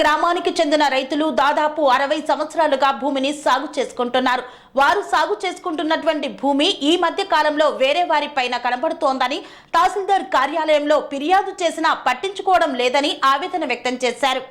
గ్రామానికి చెందిన రైతులు దాదాపు అరవై సంవత్సరాలుగా భూమిని సాగు చేసుకుంటున్నారు. వారు సాగు చేసుకుంటున్నటువంటి భూమి ఈ మధ్య కాలంలో వేరే వారి పైన కనబడుతోందని తహసీల్దార్ కార్యాలయంలో ఫిర్యాదు చేసినా పట్టించుకోవడం లేదని ఆవేదన వ్యక్తం చేశారు.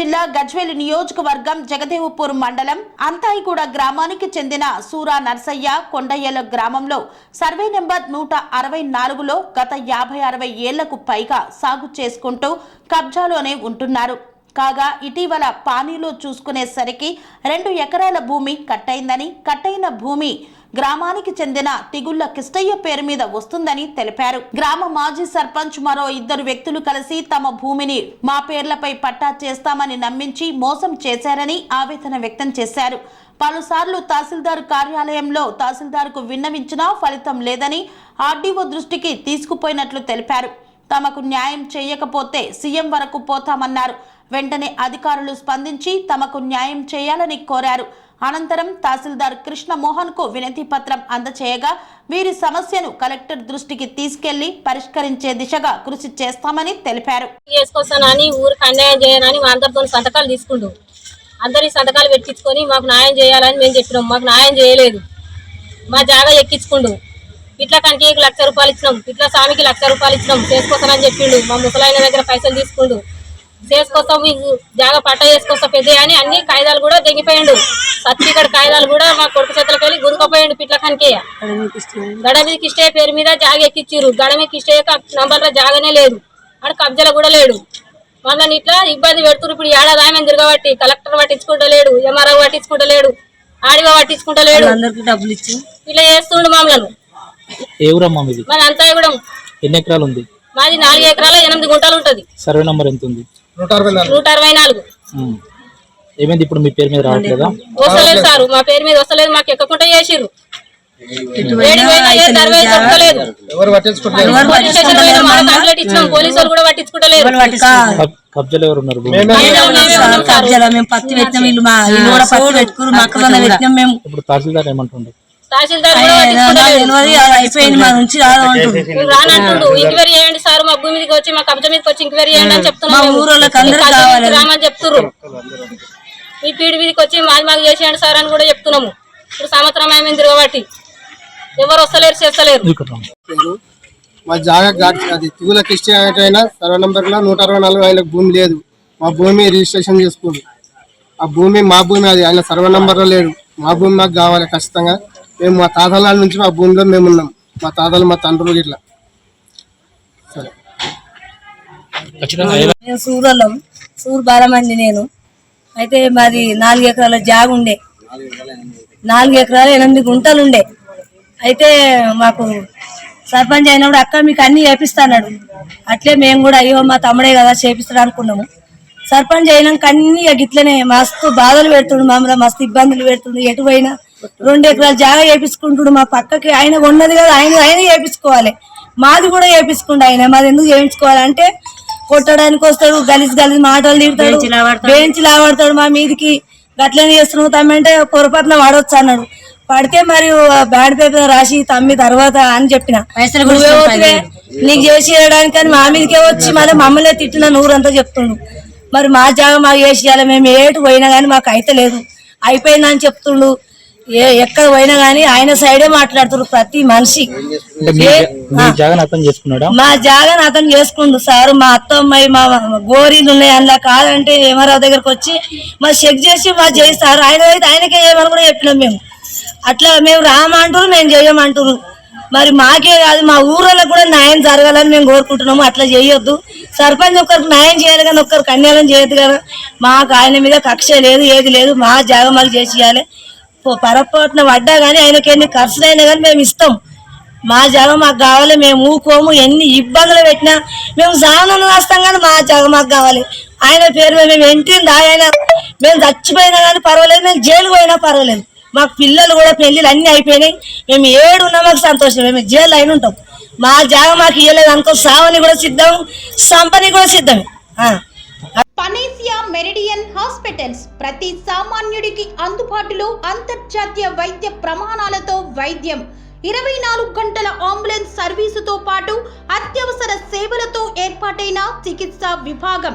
జిల్లా గజ్వేల్ నియోజకవర్గం జగదేవపూర్ మండలం అంతాయిగూడ గ్రామానికి చెందిన సూరా నర్సయ్య కొండయ్యల గ్రామంలో సర్వే నెంబర్ నూట అరవై నాలుగులో గత యాభై అరవై ఏళ్ళకు పైగా సాగు చేసుకుంటూ కబ్జాలోనే ఉంటున్నారు. కాగా ఇటీవల పానీలో చూసుకునేసరికి రెండు ఎకరాల భూమి కట్టయిందని కట్టయిన భూమి గ్రామానికి చెందిన తిగుళ్ళ కిష్టయ్య పేరు మీద వస్తుందని తెలిపారు. గ్రామ మాజీ సర్పంచ్ మరో ఇద్దరు వ్యక్తులు కలిసి తమ భూమిని మా పేర్లపై పట్టా చేస్తామని నమ్మించి మోసం చేశారని ఆవేదన వ్యక్తం చేశారు. పలుసార్లు తహసీల్దార్ కార్యాలయంలో తహసీల్దార్కు విన్నవించినా ఫలితం లేదని ఆర్డీఓ దృష్టికి తీసుకుపోయినట్లు తెలిపారు. తమకు న్యాయం చేయకపోతే సీఎం వరకు పోతామన్నారు. వెంటనే అధికారులు స్పందించి తమకు న్యాయం చేయాలని కోరారు. అనంతరం తహసీల్దార్ కృష్ణమోహన్కు వినతి పత్రం అందచేయగా వీరి సమస్యను కలెక్టర్ దృష్టికి తీసుకెళ్ళి పరిష్కరించే దిశగా కృషి చేస్తామని తెలిపారు. చేసుకొస్తానని ఊరికి అన్యాయం చేయనని మా అందరితో సంతకాలు తీసుకుండు. అందరి సంతకాలు పెట్టించుకొని మాకు న్యాయం చేయాలని మేము చెప్పినాం. మాకు న్యాయం చేయలేదు. మా జాగా ఎక్కించుకుండు. ఇట్లా కంటికి లక్ష రూపాయలు ఇచ్చినాం. ఇట్లా స్వామికి లక్ష రూపాయలు ఇచ్చినాం. చేసుకొస్తానని చెప్పిండు. మా ముసలాయన దగ్గర పైసలు తీసుకుండు. చేసుకొస్తాం మీకు జాగా పట్ట చేసుకొస్తా పెద్ద అని అన్ని కాగితాలు కూడా తెగిపోయిండు సర్టిఫికేట్ కాగితాలు కూడా మా కొడుకు చేతులకు వెళ్ళి గురుకపోయిండు పిట్ల కనికే. గడమి కిష్టయ్య పేరు మీద జాగ ఎక్కిచ్చిర్రు. గడమి కిష్టయ్య నంబర్లో జాగనే లేదు. ఆడ కబ్జాలో కూడా లేడు. మమ్మల్ని ఇట్లా ఇబ్బంది పెడుతున్నారు ఇప్పుడు ఏడాది ఆమె తిరగబట్టి కలెక్టర్ పట్టించుకుంటలేడు ఎంఆర్ఓ పట్టించుకుంటలేడు ఆడిగో పట్టించుకుంటలేడు అందరికి డబ్బులు ఇచ్చి ఇట్లా చేస్తుండు మమ్మల్ని ఏ ఊరమ్మా మీది? మరి అంతా కూడా ఎన్ని ఎకరాలు ఉంది? మాది నాలుగు ఎకరాల ఎనిమిది గుంటలు ఉంటది. సర్వే నంబర్ ఎంత ఉంది? నూట అరవై నాలుగు. ఏమైంది ఇప్పుడు మీ పేరు మీద రావట్లేదా? వస్తలేదు సారు మా పేరు మీద వస్తలేదు మాకు ఎక్కకుండా చేసిర్రు. కబ్జాలు ఎవరు ఉన్నారు. కబ్జాలో మేము పత్తి పెట్టినాం వీళ్ళు మా ఇల్లు కూడా పత్తి పెట్టినాం మేము. ఇప్పుడు తహసీల్దార్ ఏమంటుండే? తహసీల్దార్ అయిపోయింది మా నుంచి రానంటుండు ఎంక్వైరీ చేయండి సార్ మా భూమి మీదకి వచ్చి మా కబ్జా మీదకి వచ్చి ఎంక్వైరీ చేయండి అని చెప్తున్నాం రామని మీ పీడి మీదకి వచ్చి మాది మాకు చేసేయండి సార్ అని కూడా చెప్తున్నాము. ఇప్పుడు సంవత్సరం ఆమె తిరగబట్టి? ఎవరు వస్తలేరు చేస్తలేరు. మా జాగా అది తిగుల కిష్టి అయినా సర్వే నంబర్లో నూట అరవై నాలుగు ఆయనకు భూమి లేదు. మా భూమి రిజిస్ట్రేషన్ చేసుకోండి. ఆ భూమి మా భూమి అది. ఆయన సర్వే నంబర్లో లేడు. మా భూమి మాకు కావాలి ఖచ్చితంగా. మేము మా తాతల నుంచి మా భూమిలో మేము ఉన్నాం. మా తాతలు మా తండ్రులు ఇట్లా సరే. మేము సూరలం సూరు బాలమంది నేను. అయితే మాది నాలుగు ఎకరాల జాగ ఉండే. నాలుగు ఎకరాలు ఎనిమిది గుంటలు ఉండే. అయితే మాకు సర్పంచ్ అయినప్పుడు అక్క మీకు అన్ని చేపిస్తాడు అట్లే మేము కూడా అయ్యో మా తమ్ముడే కదా చేపిస్తాడు అనుకున్నాము. సర్పంచ్ అయినాక అన్ని గిట్లనే మస్తు బాధలు పెడుతుండు మమ్మల్ని మస్తు ఇబ్బందులు పెడుతుండు. ఎటు పోయినా రెండు ఎకరాల జాగా చేపించుకుంటుడు మా పక్కకి. ఆయన ఉన్నది కదా ఆయన ఆయన చేపించుకోవాలి. మాది కూడా చేపించుకుండు ఆయన. మాది ఎందుకు చేయించుకోవాలంటే కొట్టడానికి వస్తాడు గలీజ్ గలీజ్ మాటలు తిడతాడు బెంచ్ లావాడతాడు మా మీదికి. గట్లనే చేస్తున్నావు తమ్మంటే పొరపాటున వాడొచ్చు అన్నాడు. పడితే మరి బ్యాడ్ పేపర్ రాసి తమ్మి తర్వాత అని చెప్పిన. నువ్వే నీకు చేసి అని మా మీదకే వచ్చి మళ్ళీ మమ్మల్ని తిట్టిన నూరంతా చెప్తుండు. మరి మా జాగా మాకు ఇవ్వాలి మేము ఏటు పోయినా కానీ మాకు అయితే లేదు. అయిపోయిందని చెప్తుండు. ఏ ఎక్కడ పోయినా కానీ ఆయన సైడే మాట్లాడుతున్నారు ప్రతి మనిషి. మీ జాగాను అతను చేసుకుండు సార్. మా అత్తమ్మాయి మా గోరీలు ఉన్నాయి అందులో కాదంటే ఏమరావు దగ్గరకు వచ్చి మా చెక్ చేసి మా చేస్తారు ఆయన అయితే ఆయనకే చేయమని కూడా చెప్పినాం మేము. అట్లా మేము రామంటారు మేము చేయమంటారు మరి మాకే కాదు మా ఊర్లో కూడా న్యాయం జరగాలని మేము కోరుకుంటున్నాము. అట్లా చేయొద్దు. సర్పంచ్ ఒక్కరికి న్యాయం చేయాలి కానీ ఒక్కరికి అన్యాయం చేయొద్దు కదా. మాకు ఆయన మీద కక్ష లేదు ఏది లేదు. మా జాగమాలు మాకు చేసి ఇవ్వాలి పొరపాటున పడ్డా కానీ ఆయనకి ఎన్ని ఖర్చులు అయినా కానీ మేము ఇస్తాం. మా జాగ మాకు కావాలి మేము ఊకోము. ఎన్ని ఇబ్బందులు పెట్టినా మేము జాగను వస్తాం కానీ మా జాగ మాకు కావాలి. ఆయన పేరు మేము ఎంటింది ఆయన మేము చచ్చిపోయినా కానీ పర్వాలేదు. మేము జైలు పోయినా పర్వాలేదు. మాకు పిల్లలు కూడా పెళ్ళిళ్ళు అన్నీ అయిపోయినాయి. మేము ఏడు ఉన్నా మాకు సంతోషం. మేము జైలు అయిన ఉంటాం. మా జాగ మాకు ఇవ్వలేదు అనుకో సావని కూడా సిద్ధం సంపని కూడా సిద్ధమే. పనేసియా మెరిడియన్ హాస్పిటల్స్ ప్రతి సామాన్యుడికి అందుబాటులో అంతర్జాతీయ వైద్య ప్రమాణాలతో వైద్యం. ఇరవై నాలుగు గంటల అంబులెన్స్ సర్వీసుతో పాటు అత్యవసర సేవలతో ఏర్పాటైన చికిత్సా విభాగం.